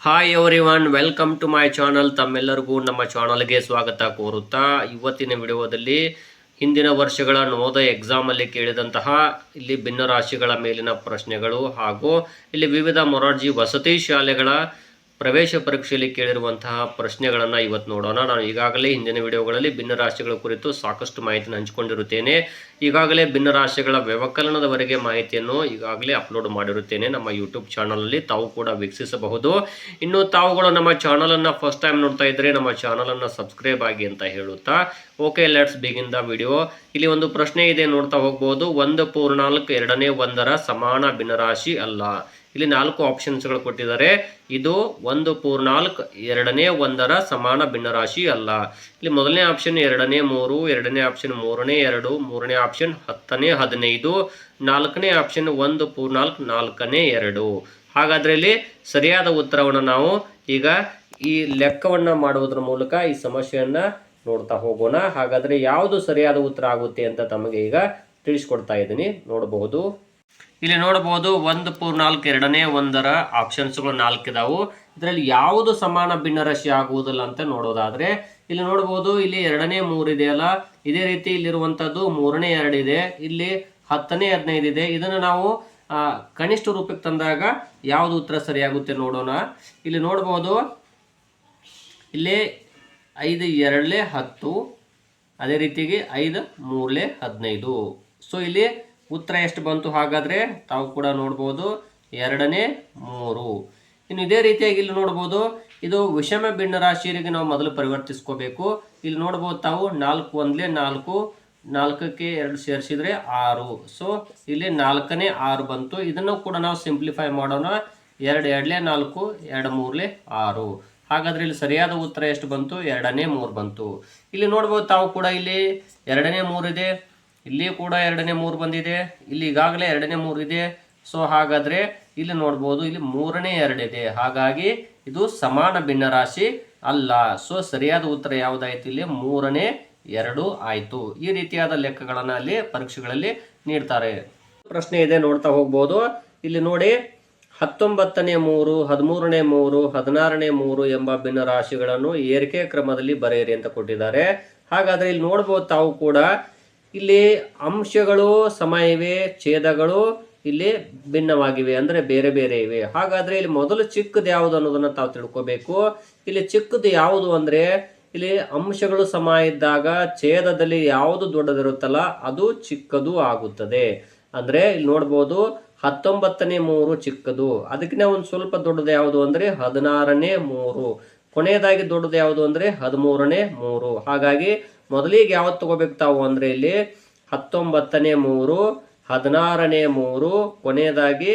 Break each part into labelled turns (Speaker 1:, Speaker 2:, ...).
Speaker 1: Hi everyone welcome to my channel ತಮ್ಮೆಲ್ಲರಿಗೂ ನಮ್ಮ ಚಾನಲ್ಗೆ ಸ್ವಾಗತ ಕೋರುತ್ತಾ. ಇವತ್ತಿನ ವಿಡಿಯೋದಲ್ಲಿ ಹಿಂದಿನ ವರ್ಷಗಳ ನವೋದಯ ಎಕ್ಸಾಮಲ್ಲಿ ಕೇಳಿದಂತಹ ಇಲ್ಲಿ ಭಿನ್ನ ರಾಶಿಗಳ ಮೇಲಿನ ಪ್ರಶ್ನೆಗಳು ಹಾಗೂ ಇಲ್ಲಿ ವಿವಿಧ ಮೊರಾರ್ಜಿ ವಸತಿ ಶಾಲೆಗಳ ಪ್ರವೇಶ ಪರೀಕ್ಷೆಯಲ್ಲಿ ಕೇಳಿರುವಂತಹ ಪ್ರಶ್ನೆಗಳನ್ನು ಇವತ್ತು ನೋಡೋಣ. ನಾನು ಈಗಾಗಲೇ ಹಿಂದಿನ ವಿಡಿಯೋಗಳಲ್ಲಿ ಭಿನ್ನ ರಾಷ್ಟ್ರಗಳ ಕುರಿತು ಸಾಕಷ್ಟು ಮಾಹಿತಿಯನ್ನು ಹಂಚಿಕೊಂಡಿರುತ್ತೇನೆ. ಈಗಾಗಲೇ ಭಿನ್ನ ರಾಷ್ಟ್ರಗಳ ವ್ಯವಕಲನದವರೆಗೆ ಮಾಹಿತಿಯನ್ನು ಈಗಾಗಲೇ ಅಪ್ಲೋಡ್ ಮಾಡಿರುತ್ತೇನೆ. ನಮ್ಮ ಯೂಟ್ಯೂಬ್ ಚಾನಲಲ್ಲಿ ತಾವು ಕೂಡ ವೀಕ್ಷಿಸಬಹುದು. ಇನ್ನು ತಾವುಗಳು ನಮ್ಮ ಚಾನಲನ್ನು ಫಸ್ಟ್ ಟೈಮ್ ನೋಡ್ತಾ ಇದ್ದರೆ ನಮ್ಮ ಚಾನಲನ್ನು ಸಬ್ಸ್ಕ್ರೈಬ್ ಆಗಿ ಅಂತ ಹೇಳುತ್ತಾ. Okay, let's begin the video. ಇಲ್ಲಿ ಒಂದು ಪ್ರಶ್ನೆ ಇದೆ ನೋಡ್ತಾ ಹೋಗ್ಬೋದು. ಒಂದು ಪೂರ್ಣಾಲ್ಕು ಎರಡನೇ ಒಂದರ ಸಮಾನ ಭಿನ್ನರಾಶಿ ಅಲ್ಲ. ಇಲ್ಲಿ ನಾಲ್ಕು ಆಪ್ಷನ್ಸ್ಗಳು ಕೊಟ್ಟಿದ್ದಾರೆ. ಇದು ಒಂದು ಪೂರ್ನಾಲ್ಕು ಎರಡನೇ ಒಂದರ ಸಮಾನ ಭಿನ್ನರಾಶಿ ಅಲ್ಲ. ಇಲ್ಲಿ ಮೊದಲನೇ ಆಪ್ಷನ್ ಎರಡನೇ ಮೂರು, ಎರಡನೇ ಆಪ್ಷನ್ ಮೂರನೇ ಎರಡು, ಮೂರನೇ ಆಪ್ಷನ್ ಹತ್ತನೇ, ಹದಿನೈದು, ನಾಲ್ಕನೇ ಆಪ್ಷನ್ ಒಂದು ಪೂರ್ನಾಲ್ಕು ನಾಲ್ಕನೇ ಎರಡು. ಹಾಗಾದ್ರೆ ಇಲ್ಲಿ ಸರಿಯಾದ ಉತ್ತರವನ್ನು ನಾವು ಈಗ ಈ ಲೆಕ್ಕವನ್ನು ಮಾಡುವುದರ ಮೂಲಕ ಈ ಸಮಸ್ಯೆಯನ್ನ ನೋಡ್ತಾ ಹೋಗೋಣ. ಹಾಗಾದ್ರೆ ಯಾವುದು ಸರಿಯಾದ ಉತ್ತರ ಆಗುತ್ತೆ ಅಂತ ತಮಗೆ ಈಗ ತಿಳಿಸ್ಕೊಡ್ತಾ ಇದ್ದೀನಿ. ನೋಡಬಹುದು. ಇಲ್ಲಿ ನೋಡಬಹುದು ಒಂದು ಪೂರ್ನಾಲ್ಕು ಎರಡನೇ ಒಂದರ ಆಪ್ಷನ್ಸ್ಗಳು ನಾಲ್ಕಿದಾವು ಇದರಲ್ಲಿ ಯಾವುದು ಸಮಾನ ಭಿನ್ನರಾಶಿ ಆಗುವುದಿಲ್ಲ ಅಂತ ನೋಡೋದಾದ್ರೆ, ಇಲ್ಲಿ ನೋಡಬಹುದು ಇಲ್ಲಿ ಎರಡನೇ ಮೂರು ಇದೆಯಲ್ಲ ಇದೇ ರೀತಿ ಇಲ್ಲಿರುವಂತದ್ದು ಮೂರನೇ ಇದೆ. ಇಲ್ಲಿ ಹತ್ತನೇ, ಹದಿನೈದು ಇದೆ. ಇದನ್ನು ನಾವು ಕನಿಷ್ಠ ರೂಪಕ್ಕೆ ತಂದಾಗ ಯಾವುದು ಉತ್ತರ ಸರಿಯಾಗುತ್ತೆ ನೋಡೋಣ. ಇಲ್ಲಿ ನೋಡಬಹುದು ಇಲ್ಲಿ ಐದು, ಎರಡಲೇ ಹತ್ತು, ಅದೇ ರೀತಿಗೆ ಐದು, ಮೂರಲೇ ಹದಿನೈದು. ಸೊ ಇಲ್ಲಿ ಉತ್ತರ ಎಷ್ಟು ಬಂತು ಹಾಗಾದರೆ ತಾವು ಕೂಡ ನೋಡ್ಬೋದು ಎರಡನೇ ಮೂರು. ಇನ್ನು ಇದೇ ರೀತಿಯಾಗಿ ಇಲ್ಲಿ ನೋಡ್ಬೋದು, ಇದು ವಿಷಮ ಭಿನ್ನ ರಾಶಿಯರಿಗೆ ನಾವು ಮೊದಲು ಪರಿವರ್ತಿಸ್ಕೋಬೇಕು. ಇಲ್ಲಿ ನೋಡ್ಬೋದು ತಾವು ನಾಲ್ಕು ಒಂದ್ಲೆ ನಾಲ್ಕು, ನಾಲ್ಕಕ್ಕೆ ಎರಡು ಸೇರಿಸಿದ್ರೆ ಆರು. ಸೊ ಇಲ್ಲಿ ನಾಲ್ಕನೇ ಆರು ಬಂತು. ಇದನ್ನು ಕೂಡ ನಾವು ಸಿಂಪ್ಲಿಫೈ ಮಾಡೋಣ. ಎರಡು ಎರಡಲೇ ನಾಲ್ಕು, ಎರಡು ಮೂರಲೇ ಆರು. ಹಾಗಾದ್ರೆ ಇಲ್ಲಿ ಸರಿಯಾದ ಉತ್ತರ ಎಷ್ಟು ಬಂತು? ಎರಡನೇ ಮೂರು ಬಂತು. ಇಲ್ಲಿ ನೋಡ್ಬೋದು ತಾವು ಕೂಡ ಇಲ್ಲಿ ಎರಡನೇ ಮೂರಿದೆ. ಇಲ್ಲಿ ಕೂಡ ಎರಡನೇ ಮೂರು ಬಂದಿದೆ, ಇಲ್ಲಿ ಈಗಾಗಲೇ ಎರಡನೇ ಮೂರು ಇದೆ. ಸೊ ಹಾಗಾದ್ರೆ ಇಲ್ಲಿ ನೋಡ್ಬೋದು, ಇಲ್ಲಿ ಮೂರನೇ ಎರಡಿದೆ. ಹಾಗಾಗಿ ಇದು ಸಮಾನ ಭಿನ್ನರಾಶಿ ಅಲ್ಲ. ಸೊ ಸರಿಯಾದ ಉತ್ತರ ಯಾವುದಾಯ್ತು ಇಲ್ಲಿ? ಮೂರನೇ ಎರಡು ಆಯಿತು. ಈ ರೀತಿಯಾದ ಲೆಕ್ಕಗಳನ್ನು ಅಲ್ಲಿ ಪರೀಕ್ಷೆಗಳಲ್ಲಿ ನೀಡ್ತಾರೆ. ಪ್ರಶ್ನೆ ಇದೆ, ನೋಡ್ತಾ ಹೋಗ್ಬೋದು. ಇಲ್ಲಿ ನೋಡಿ, ಹತ್ತೊಂಬತ್ತನೇ ಮೂರು, ಹದಿಮೂರನೇ ಮೂರು, ಹದಿನಾರನೇ ಮೂರು ಎಂಬ ಭಿನ್ನ ರಾಶಿಗಳನ್ನು ಏರಿಕೆ ಕ್ರಮದಲ್ಲಿ ಬರೆಯಿರಿ ಅಂತ ಕೊಟ್ಟಿದ್ದಾರೆ. ಹಾಗಾದ್ರೆ ಇಲ್ಲಿ ನೋಡ್ಬೋದು ತಾವು ಕೂಡ ಇಲ್ಲಿ ಅಂಶಗಳು ಸಮ ಇವೆ ಛೇದಗಳು ಇಲ್ಲಿ ಭಿನ್ನವಾಗಿವೆ ಅಂದ್ರೆ ಬೇರೆ ಬೇರೆ ಇವೆ. ಹಾಗಾದ್ರೆ ಇಲ್ಲಿ ಮೊದಲು ಚಿಕ್ಕದು ಯಾವುದು ಅನ್ನೋದನ್ನ ತಾವು ತಿಳ್ಕೋಬೇಕು. ಇಲ್ಲಿ ಚಿಕ್ಕದು ಯಾವುದು ಅಂದ್ರೆ ಇಲ್ಲಿ ಅಂಶಗಳು ಸಮ ಇದ್ದಾಗ ಛೇದದಲ್ಲಿ ಯಾವುದು ದೊಡ್ಡದಿರುತ್ತಲ್ಲ ಅದು ಚಿಕ್ಕದು ಆಗುತ್ತದೆ. ಅಂದ್ರೆ ಇಲ್ಲಿ ನೋಡ್ಬೋದು ಹತ್ತೊಂಬತ್ತನೇ ಮೂರು ಚಿಕ್ಕದು. ಅದಕ್ಕಿಂತ ಒಂದು ಸ್ವಲ್ಪ ದೊಡ್ಡದು ಯಾವುದು ಅಂದ್ರೆ ಹದಿನಾರನೇ ಮೂರು. ಕೊನೆಯದಾಗಿ ದೊಡ್ಡದು ಯಾವುದು ಅಂದ್ರೆ ಹದಿಮೂರನೇ ಮೂರು. ಹಾಗಾಗಿ ಮೊದಲಿಗೆ ಯಾವತ್ತು ತಗೋಬೇಕು ತಾವು ಅಂದ್ರೆ ಇಲ್ಲಿ ಹತ್ತೊಂಬತ್ತನೇ ಮೂರು, ಹದಿನಾರನೇ ಮೂರು, ಕೊನೆಯದಾಗಿ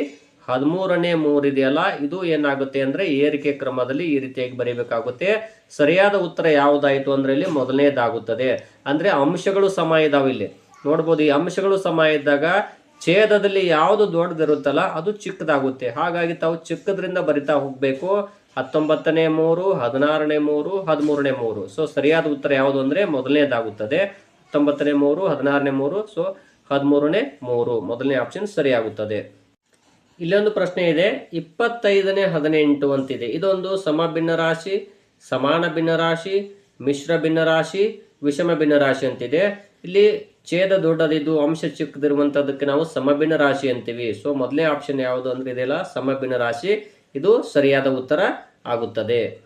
Speaker 1: ಹದಿಮೂರನೇ ಮೂರು ಇದೆಯಲ್ಲ, ಇದು ಏನಾಗುತ್ತೆ ಅಂದ್ರೆ ಏರಿಕೆ ಕ್ರಮದಲ್ಲಿ ಈ ರೀತಿಯಾಗಿ ಬರೀಬೇಕಾಗುತ್ತೆ. ಸರಿಯಾದ ಉತ್ತರ ಯಾವುದಾಯಿತು ಅಂದ್ರೆ ಇಲ್ಲಿ ಮೊದಲನೇದಾಗುತ್ತದೆ. ಅಂದ್ರೆ ಅಂಶಗಳು ಸಮ ಇದಾವೆ ಇಲ್ಲಿ. ನೋಡ್ಬೋದು, ಈ ಅಂಶಗಳು ಸಮ ಇದ್ದಾಗ ಛೇದದಲ್ಲಿ ಯಾವುದು ದೊಡ್ಡದಿರುತ್ತಲ್ಲ, ಅದು ಚಿಕ್ಕದಾಗುತ್ತೆ. ಹಾಗಾಗಿ ತಾವು ಚಿಕ್ಕದ್ರಿಂದ ಬರಿತಾ ಹೋಗ್ಬೇಕು. ಹತ್ತೊಂಬತ್ತನೇ ಮೂರು, ಹದಿನಾರನೇ ಮೂರು, ಹದಿಮೂರನೇ ಮೂರು. ಸೊ ಸರಿಯಾದ ಉತ್ತರ ಯಾವುದು ಅಂದರೆ ಮೊದಲನೇದಾಗುತ್ತದೆ. ಹತ್ತೊಂಬತ್ತನೇ ಮೂರು, ಹದಿನಾರನೇ ಮೂರು ಸೊ ಹದಿಮೂರನೇ ಮೂರು. ಮೊದಲನೇ ಆಪ್ಷನ್ ಸರಿಯಾಗುತ್ತದೆ. ಇಲ್ಲೊಂದು ಪ್ರಶ್ನೆ ಇದೆ. ಇಪ್ಪತ್ತೈದನೇ ಹದಿನೆಂಟು ಅಂತಿದೆ. ಇದೊಂದು ಸಮ ಭಿನ್ನರಾಶಿ ಸಮಾನ ಭಿನ್ನರಾಶಿ ಮಿಶ್ರ ಭಿನ್ನರಾಶಿ ವಿಷಮ ಭಿನ್ನರಾಶಿ ಅಂತಿದೆ. ಇಲ್ಲಿ ಛೇದ ದೊಡ್ಡದಿದ್ದು ಅಂಶ ಚಿಕ್ಕದಿರುವಂಥದ್ದಕ್ಕೆ ನಾವು ಸಮಭಿನ್ನ ರಾಶಿ ಅಂತೀವಿ. ಸೊ ಮೊದಲನೇ ಆಪ್ಷನ್ ಯಾವುದು ಅಂದ್ರೆ ಇದೆಲ್ಲ ಸಮಭಿನ್ನ ರಾಶಿ. ಇದು ಸರಿಯಾದ ಉತ್ತರ ಆಗುತ್ತದೆ.